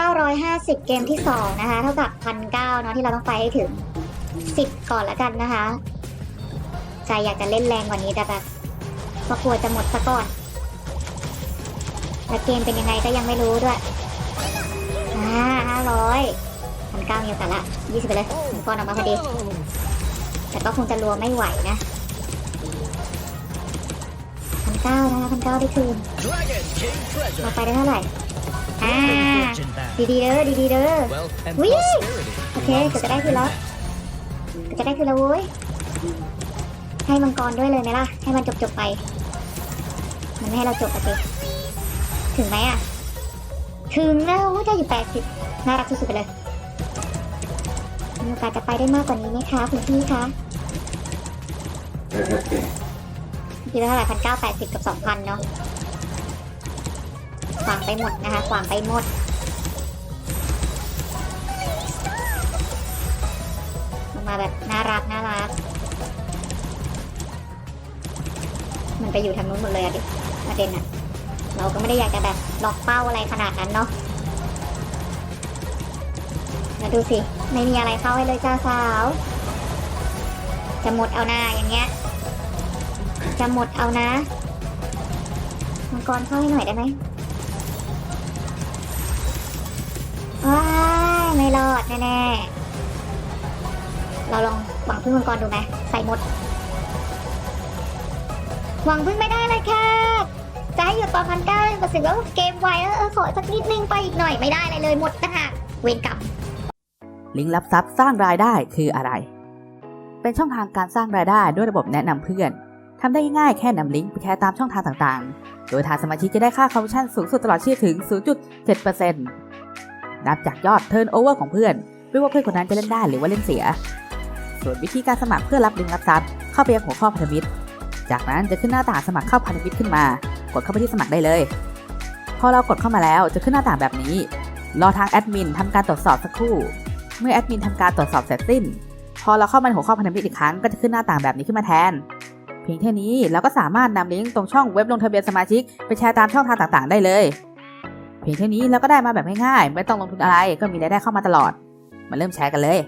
950 เกมที่ 2 นะคะ เท่ากับ 1,900 เนาะที่เราต้องไปให้ถึง 10 ก่อนล้วกันนะคะ ใจอยากจะเล่นแรงกว่านี้แต่แบบก็กลัวจะหมดซะก่อนแล้วเกมเป็นยังไงก็ยังไม่รู้ด้วยอ่าห้าร้อยพันเก้ามีโอกาสละยี่สิบไปเลยมังกรออกมาพอดี แต่ก็คงจะรัวไม่ไหวนะพันเก้านะคะพันเก้าได้คืน เราไปได้เท่าไหร่ อ่าดีๆเด้อดีๆเด้อ Wealth and Whee! prosperity. Okay, belongs so to cái đấy thì nó- everyone. ก็จะได้คืนแล้วเว้ยให้มังกรด้วยเลยไหมล่ะ ให้มันจบจบๆไป มันไม่ให้เราจบอะสิถึงไหมอะ ถึงแล้วโอ้ยได้อยู่แปดสิบน่ารักสุดๆไปเลยมีโอกาสจะไปได้มากกว่านี้ไหมคะคุณพี่คะนะครับเก่งคิดว่าเท่าไหร่พันเก้าแปดสิบกับสองพันเนาะ ขวางไปหมดนะคะ ขวางไปหมดมันมาแบบน่ารักน่ารัก มันไปอยู่ทางนู้นหมดเลยอะดิประเด็นอะเราก็ไม่ได้อยากจะแบบล็อกเป้าอะไรขนาดนั้นเนาะแล้วดูสิ ไม่มีอะไรเข้าให้เลยจ้าสาว จะหมดเอาหน้าอย่างเงี้ย จะหมดเอานะมังกรเข้าให้หน่อยได้ไหม ว้าไม่รอดแน่ๆ เราลองหวังพึ่งมังกรดูไหมใส่หมด หวังพึ่งไม่ได้เลยค่ะ จะให้หยุดตอนพันเก้าก็สึกว่าเกมไวเออเออขอสักนิดนึงไปอีกหน่อยไม่ได้เลยหมดต่างหากเวรกรรมลิงก์รับทรัพย์สร้างรายได้คืออะไร เป็นช่องทางการสร้างรายได้ด้วยระบบแนะนำเพื่อนทำได้ง่ายแค่นำลิงก์ไปแชร์ตามช่องทางต่างๆ โดยทางสมาชิกจะได้ค่าคอมมิชชั่นสูงสุดตลอดชีพถึง 0.7% นับจากยอดเทิร์นโอเวอร์ของเพื่อน ไม่ว่าเพื่อนคนนั้นจะเล่นได้หรือว่าเล่นเสีย ส่วนวิธีการสมัครเพื่อรับลิงรับทรัพย์เข้าไปยังหัวข้อพันธมิตร จากนั้นจะขึ้นหน้าต่างสมัครเข้าพันธมิตรขึ้นมา กดเข้าไปที่สมัครได้เลย พอเรากดเข้ามาแล้วจะขึ้นหน้าต่างแบบนี้ รอทางแอดมินทำการตรวจสอบสักครู่ เมื่อแอดมินทำการตรวจสอบเสร็จสิ้น พอเราเข้ามาในหัวข้อพันธมิตรอีกครั้งก็จะขึ้นหน้าต่างแบบนี้ขึ้นมาแทนเพียงแค่นี้เราก็สามารถนำลิงก์ตรงช่องเว็บลงทะเบียนสมาชิกไปแชร์ตามช่องทางต่างๆ ได้เลย เพียงเท่านี้เราก็ได้มาแบบง่ายๆ ไม่ต้องลงทุนอะไรก็มีรายได้เข้ามาตลอด มาเริ่มแชร์กันเลย